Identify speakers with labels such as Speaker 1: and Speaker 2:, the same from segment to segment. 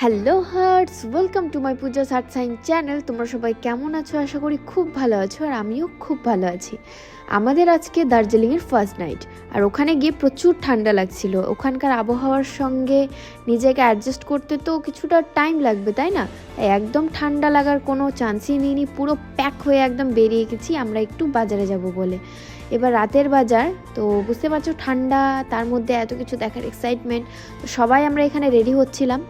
Speaker 1: Hello hearts welcome to my Puja heart sign channel তোমরা সবাই কেমন আছো? আশা করি খুব ভালো আছো আর আমিও খুব ভালো আছি। আমাদের আজকে দার্জিলিংয়ের ফার্স্ট নাইট আর ওখানে গিয়ে প্রচুর ঠান্ডা লাগছিল। ওখানকার আবহাওয়ার সঙ্গে নিজেকে অ্যাডজাস্ট করতে তো কিছুটা টাইম লাগবে, তাই না? একদম ঠান্ডা লাগার কোনো চান্সই নিইনি। পুরো প্যাক হয়ে একদম বেরিয়ে গেছি। আমরা একটু বাজারে যাব বলে। এবার রাতের বাজার। তো বুঝতে পারছ, ঠান্ডা, তার মধ্যে এত কিছু দেখার এক্সাইটমেন্ট তো সবাই আমরা এখানে রেডি হচ্ছিলাম।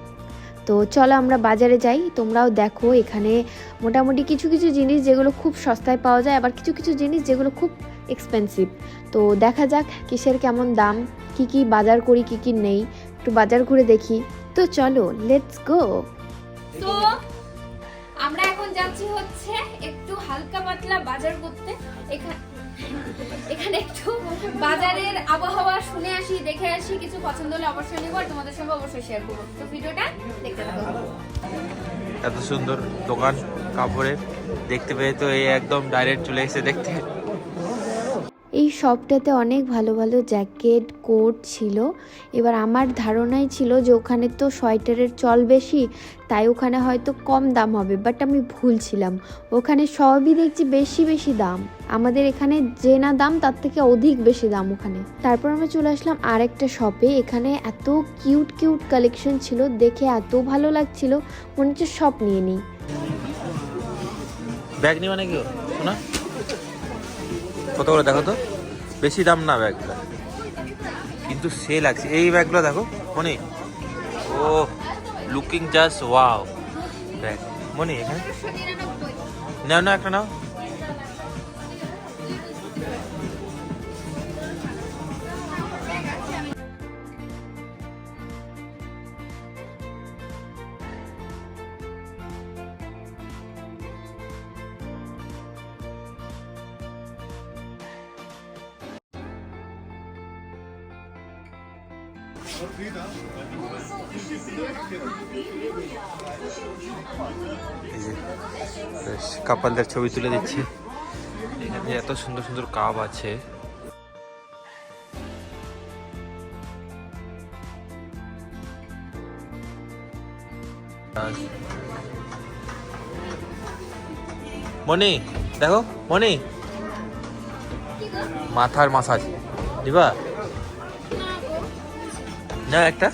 Speaker 1: তো চলো আমরা বাজারে যাই, তোমরাও দেখো এখানে মোটামুটি কিছু কিছু জিনিস যেগুলো খুব সস্তায় পাওয়া যায়, আবার কিছু কিছু জিনিস যেগুলো খুব এক্সপেন্সিভ তো দেখা যাক কিসের কেমন দাম, কি কি বাজার করি, কি কি নেই, একটু বাজার ঘুরে দেখি। তো চলো লেটস গো
Speaker 2: তো আমরা এখন যাচ্ছি হচ্ছে একটু হালকা পাতলা বাজার করতে। এখানে এখানে একটু বাজারের আবহাওয়া শুনে আসি, দেখে আসি, কিছু পছন্দ হলে অবশ্যই নেব আর তোমাদের সঙ্গে অবশ্যই শেয়ার করব। তো ভিডিওটা দেখতে থাকো।
Speaker 3: এত সুন্দর দোকান, কাপড়ের, দেখতে পেয়ে তো এই একদম ডাইরেক্ট চলে এসে দেখতে।
Speaker 1: এই শপটাতে অনেক ভালো ভালো জ্যাকেট, কোট ছিল। এবার আমার ধারণাই ছিল যে ওখানে তো সোয়েটারের চল বেশি, তাই ওখানে হয়তো কম দাম হবে বাট আমি ভুল ছিলাম। ওখানে সবই দেখছি বেশি বেশি দাম। আমাদের এখানে যে না দাম, তার থেকে অধিক বেশি দাম ওখানে। তারপর আমরা চলে আসলাম আর একটা শপে এখানে এত কিউট কিউট কালেকশন ছিল, দেখে এত ভালো লাগছিল, মনে হচ্ছে সব নিয়ে নিই।
Speaker 3: ব্যাগ নিবা নাকি শোনা। কত করে দেখো তো? বেশি দাম না ব্যাগটা। কিন্তু সে লাগছে এই ব্যাগগুলো দেখো মনে ও লুকিং জাস্ট ওয়াও ব্যাগ মনে এখানে। নাও না একটা নাও। যে বেশ কাপালদের ছবি তুলে দিচ্ছে। এখানে এত সুন্দর সুন্দর কাপ আছে। মনি দেখো মনি মাথার মাসাজ দিবা? না একটা?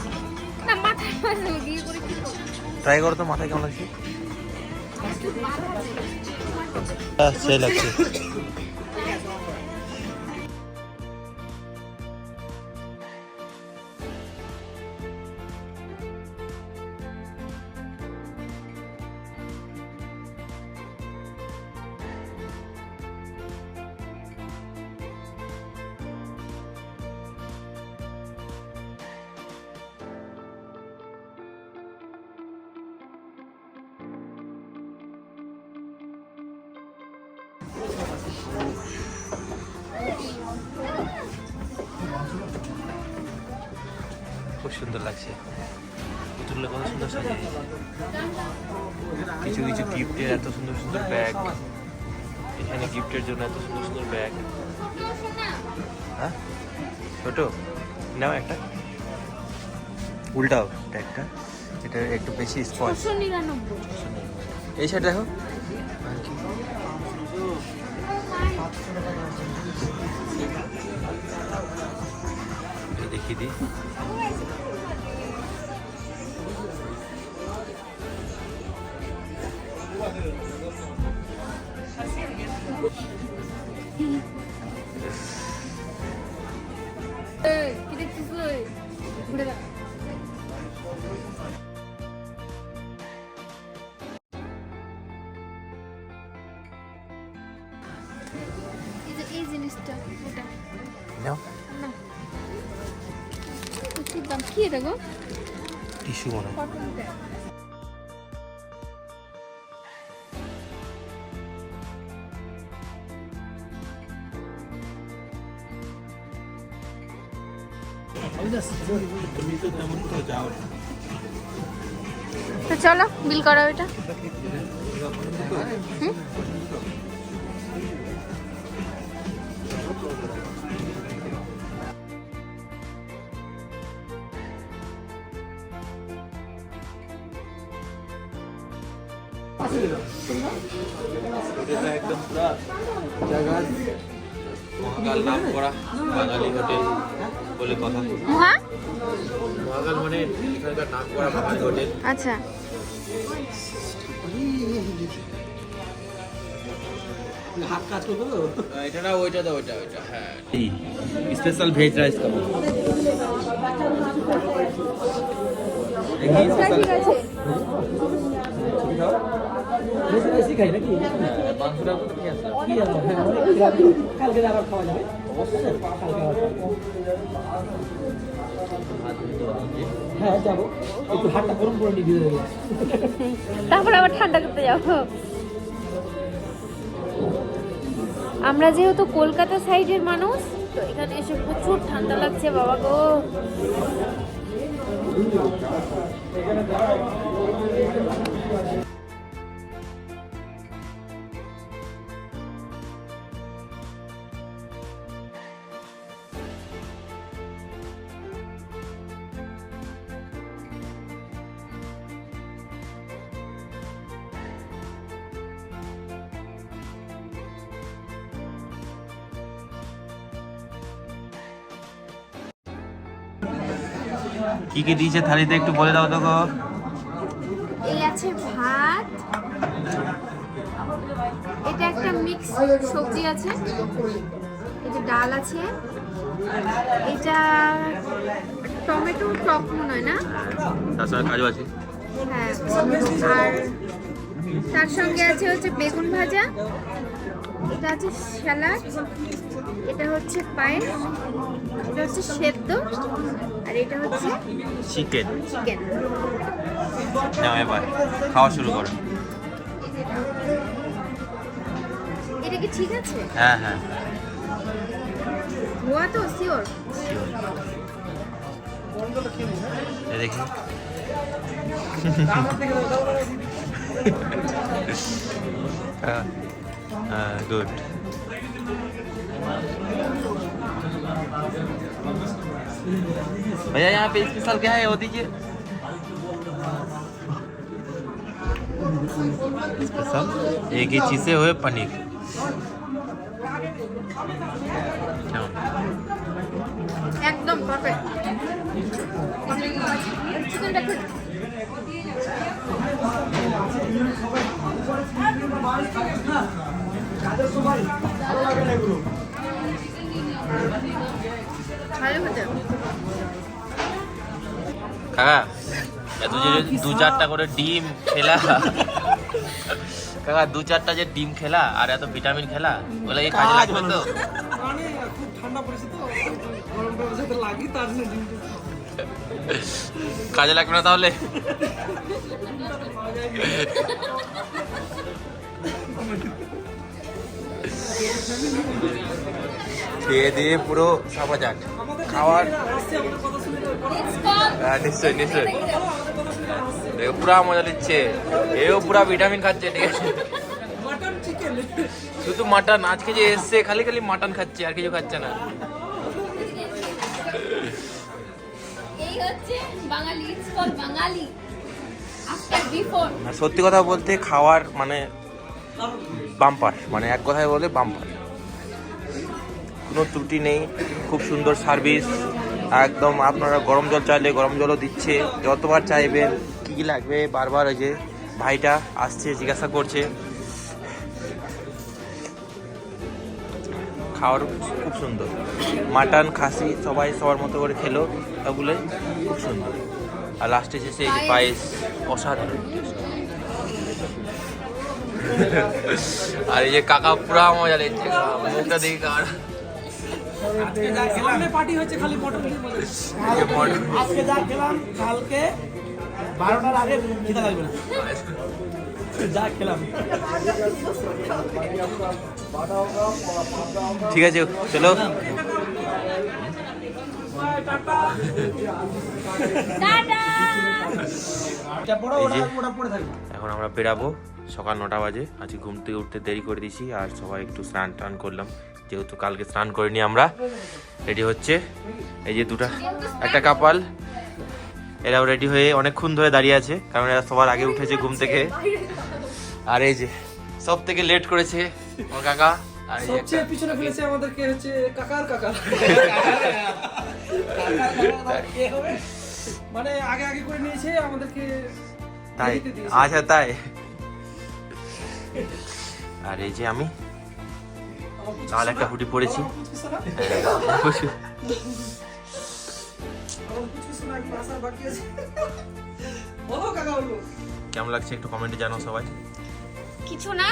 Speaker 3: ট্রাই করো তো মাথায় কেমন লাগছে? হ্যাঁ, সেই লাগছে খুব সুন্দর লাগছে। পুতুলগুলো কত সুন্দর সাজিয়ে কিছু কিছু গিফটের এত সুন্দর সুন্দর ব্যাগ এখানে গিফটের জন্য এত সুন্দর সুন্দর ব্যাগ হ্যাঁ? ছোট? নাও একটা। উল্টাও ব্যাগটা এটা একটু বেশি স্পঞ্জ এই সাইড দেখো। দেখিয়ে দিই
Speaker 2: এই, এটা গো।
Speaker 3: টিস্যু মনে।
Speaker 2: কটন ব্যাগ তো চলো বিল করো এটা। হুম?
Speaker 3: একদম পুরা মহাকাল নাম করা বাঙালি হোটেল বলে কথা।
Speaker 2: হ্যাঁ
Speaker 3: মহাকাল মানে এখানকার নাম করা বাঙালি হোটেল।
Speaker 2: আচ্ছা।
Speaker 4: হাত কাজ করবে তো
Speaker 3: এটা ওইটা ওইটা ওইটা হ্যাঁ। স্পেশাল ভেজ রাইস খাব।
Speaker 4: বেশি খাই নাকি? হ্যাঁ কালকে আবার খাওয়া যাবে। অবশ্যই। কালকে আবার খাব। হ্যাঁ যাব। একটু হাতটা গরম করে নিয়ে দিয়ে
Speaker 2: তারপর আবার ঠান্ডা করতে যাব। আমরা যেহেতু কলকাতা সাইডের মানুষ তো এখানে এসে প্রচুর ঠান্ডা লাগছে বাবা গো।
Speaker 3: কি কি দিয়েছে থালিতে একটু বলে দাও তো গো
Speaker 2: এই আছে ভাত এটা একটা মিক্স সবজি আছে এটা ডাল আছে এটা টমেটো টক মনে হয় না?
Speaker 3: তার সঙ্গে কাজু আছে।
Speaker 2: হ্যাঁ আর তার সঙ্গে আছে হচ্ছে বেগুন ভাজা এটা আছে স্যালাড এটা হচ্ছে পায়েস এটা হচ্ছে সেদ্ধ আর এটা হচ্ছে
Speaker 3: চিকেন
Speaker 2: চিকেন
Speaker 3: নাও এবার খাওয়া শুরু করো।
Speaker 2: এটা কি ঠিক আছে?
Speaker 3: হ্যাঁ হ্যাঁ।
Speaker 2: ধোয়া তো শিওর
Speaker 3: sure. এ Uh, good. भैया यहाँ पे इसके साल क्या है? वो दीजिए सब एक ही चीज़ें हुए पनीर।
Speaker 2: एकदम परफेक्ट
Speaker 3: কাকা এত যে দু চারটা করে ডিম খেলা। কাকা দু চারটা যে ডিম খেলা আর এত ভিটামিন খেলা ওগুলো কি কাজে লাগবে তো?
Speaker 4: মানে খুব ঠান্ডা পড়েছে তো
Speaker 3: কাজে লাগবে না তাহলে? খেয়ে দিয়ে পুরো সাবা যাক। খাওয়ার হ্যাঁ নিশ্চয়ই নিশ্চয়ই। দেখো পুরা মজা নিচ্ছে। এও পুরা ভিটামিন খাচ্ছে ঠিক আছে? শুধু মাটন আজকে যে এসছে খালি খালি মাটন খাচ্ছে আর কিছু খাচ্ছে না সত্যি কথা বলতে খাওয়ার মানে বাম্পার মানে এক কথায় বলে বাম্পার। কোনো ত্রুটি নেই, খুব সুন্দর সার্ভিস, একদম আপনারা গরম জল চাইলে গরম জলও দিচ্ছে, যতবার চাইবেন, কী কী লাগবে? বারবার ওই যে ভাইটা আসছে, জিজ্ঞাসা করছে। খাওয়ার খুব সুন্দর। মাটন, খাসি, সবাই সবার মতো করে খেলো ওগুলোই খুব সুন্দর। আর লাস্টে শেষে এই যে পায়েস, অসাধারণ আর এই যে কাকা পুরা মজা নিচ্ছে মুখটা দেখি কার।
Speaker 4: আজকে যা খেলাম। পার্টি হচ্ছে খালি মটন দিয়ে বলে।
Speaker 3: এই যে মড-
Speaker 4: আজকে যা খেলাম কালকে বারোটার আগে খেতে লাগবে না। যা খেলাম।
Speaker 3: ঠিক আছে চলো। এখন আমরা বেরাবো। সকাল নটা বাজে। আজকে ঘুম থেকে উঠতে দেরি করে দিয়েছি আর সবাই একটু স্নান টান করলাম। যেহেতু কালকে স্নান করিনি আমরা রেডি হচ্ছে। এই যে দুটা একটা কাপাল এরাও রেডি হয়ে অনেকক্ষণ ধরে দাঁড়িয়ে আছে কারণ এরা সবার আগে উঠেছে ঘুম থেকে। আর এই যে সব থেকে লেট করেছে আমার কাকা। আর এই যে
Speaker 4: সবচেয়ে পিছনে ফেলেছে আমাদেরকে হচ্ছে কাকার কাকা। মানে আগে আগে করে নিয়েছে আমাদেরকে
Speaker 3: তাই। আচ্ছা তাই। আর এই যে আমি। লাল একটা হুডি পরেছি। কেমন লাগছে একটু কমেন্টে জানাও সবাই।
Speaker 2: কিছু না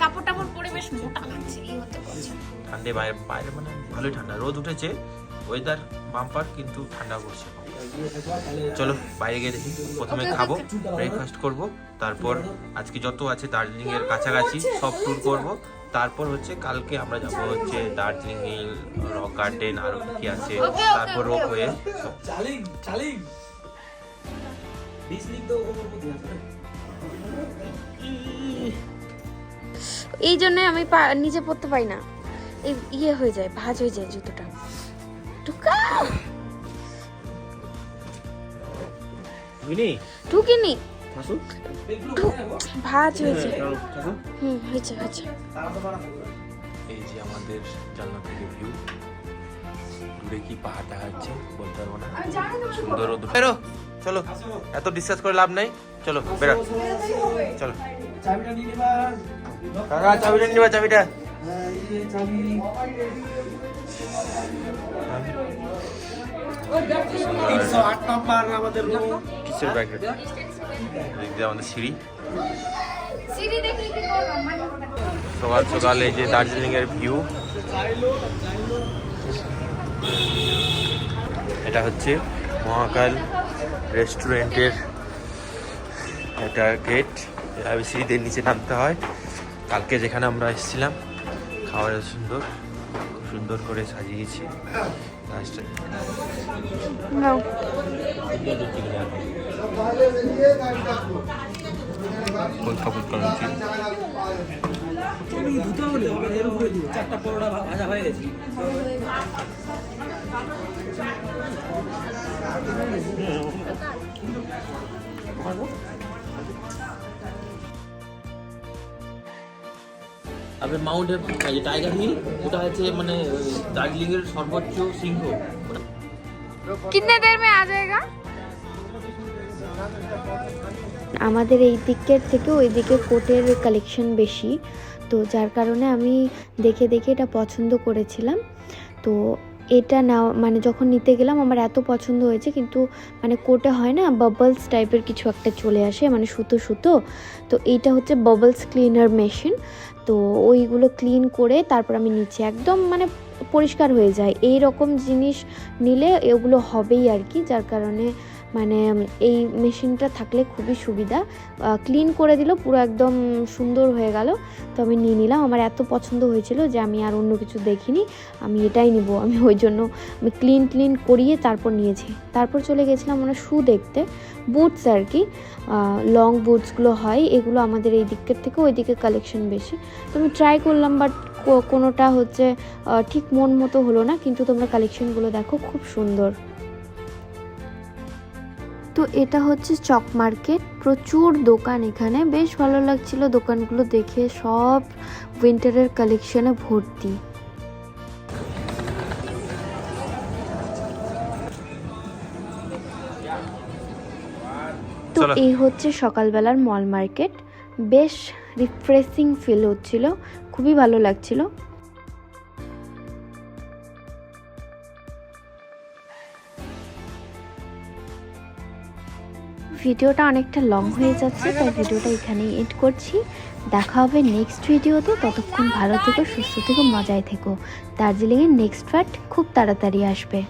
Speaker 2: কাপড় টাপড় পরে বেশ মোটা লাগছে এই হতে
Speaker 3: ঠান্ডে বাইরে বাইরে মানে ভালোই ঠান্ডা। রোদ উঠেছে ওয়েদার বাম্পার কিন্তু ঠান্ডা পড়ছে। চলো বাইরে গিয়ে দেখি প্রথমে খাব ব্রেকফাস্ট করব তারপর আজকে যত আছে দার্জিলিং এর কাছাকাছি সব ট্যুর করব তারপর হচ্ছে কালকে আমরা যাব হচ্ছে দার্জিলিং হিল রক গার্ডেন আর কি আছে তারপর রোপ. হয়ে?
Speaker 1: এই জন্য আমি নিজে নিচে পড়তে পারি না। এই ইয়ে হয়ে যায় ভাজ হয়ে যায় জুতোটা। টুকা! ঢুকিনি
Speaker 4: এগুলো
Speaker 1: ঢুক
Speaker 4: কোথায় গো?
Speaker 1: ভাঁজ হয়েছে। হুম হয়েছে হয়েছে।
Speaker 3: এই যে আমাদের জানলা থেকে ভিউ দূরে কি পাহাড় দেখা যাচ্ছে বলতে পারব না। সুন্দর বেরো চলো। এত ডিসকাস করে লাভ নাই। চলো বেরো। চলো। কাকা চাবিটা নিবা চাবিটা?
Speaker 4: হ্যাঁ, তিনশো আট নাম্বার আমাদের রুম
Speaker 3: কিসের দিক দিয়ে আমাদের সিঁড়ি।
Speaker 2: সিঁড়ি দেখি কি করব মানে
Speaker 3: সকাল সকাল এই যে দার্জিলিং এর ভিউ। এটা হচ্ছে মহাকাল রেস্টুরেন্টের একটা গেট। এভাবে সিঁড়িতে নিচে নামতে হয়। কালকে যেখানে আমরা এসেছিলাম খাবারের সুন্দর। খুব সুন্দর করে সাজিয়েছি। লাস্টে
Speaker 4: চারটা পরোটা ভাজা হয়ে গেছে
Speaker 3: তারপরে মাউন্ট যে টাইগার হিল ওটা হচ্ছে মানে দার্জিলিং এর সর্বোচ্চ সিংহ।
Speaker 1: কিতনে দের মে আ যায়গা আমাদের এই দিকের থেকে ওই দিকে কোটের কালেকশন বেশি। তো যার কারণে আমি দেখে দেখে এটা পছন্দ করেছিলাম। তো এটা নাও মানে যখন নিতে গেলাম আমার এত পছন্দ হয়েছে কিন্তু মানে কোটে হয় না বাবলস টাইপের কিছু একটা চলে আসে মানে সুতো সুতো। তো এইটা হচ্ছে বাবলস ক্লিনার মেশিন তো ওইগুলো ক্লিন করে তারপর আমি নিচে একদম মানে পরিষ্কার হয়ে যায়। এই রকম জিনিস নিলে এগুলো হবেই আর কি, যার কারণে মানে এই মেশিনটা থাকলে খুবই সুবিধা। ক্লিন করে দিল, পুরো একদম সুন্দর হয়ে গেল। তো আমি নিয়ে নিলাম। আমার এত পছন্দ হয়েছিল যে আমি আর অন্য কিছু দেখিনি। আমি এটাই নিব। আমি ওই জন্য আমি ক্লিন ক্লিন করিয়ে তারপর নিয়েছি। তারপর চলে গেছিলাম আমরা শু দেখতে। বুটস আর কি। লং বুটসগুলো হয়। এগুলো আমাদের এই দিকের থেকে ওই দিকে কালেকশন বেশি। তো আমি ট্রাই করলাম বাট কোনোটা হচ্ছে ঠিক মন মতো হলো না। কিন্তু তোমরা কালেকশনগুলো দেখো, খুব সুন্দর। তো এটা হচ্ছে চক মার্কেট। প্রচুর দোকান এখানে। বেশ ভালো লাগছিল দোকানগুলো দেখে। সব উইন্টারের কালেকশনে ভর্তি। তো এই হচ্ছে সকালবেলার মল মার্কেট বেশ রিফ্রেশিং ফিল হচ্ছিল। খুবই ভালো লাগছিল। ভিডিওটা অনেকটা লং হয়ে যাচ্ছে তাই ভিডিওটা এখানেই এড করছি। দেখা হবে নেক্সট ভিডিওতে ততক্ষণ ভালো থেকো সুস্থ থেকো মজায় থেকো। দার্জিলিংয়ের নেক্সট পার্ট খুব তাড়াতাড়ি আসবে।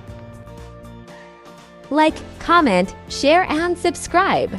Speaker 5: Like, comment, share and subscribe.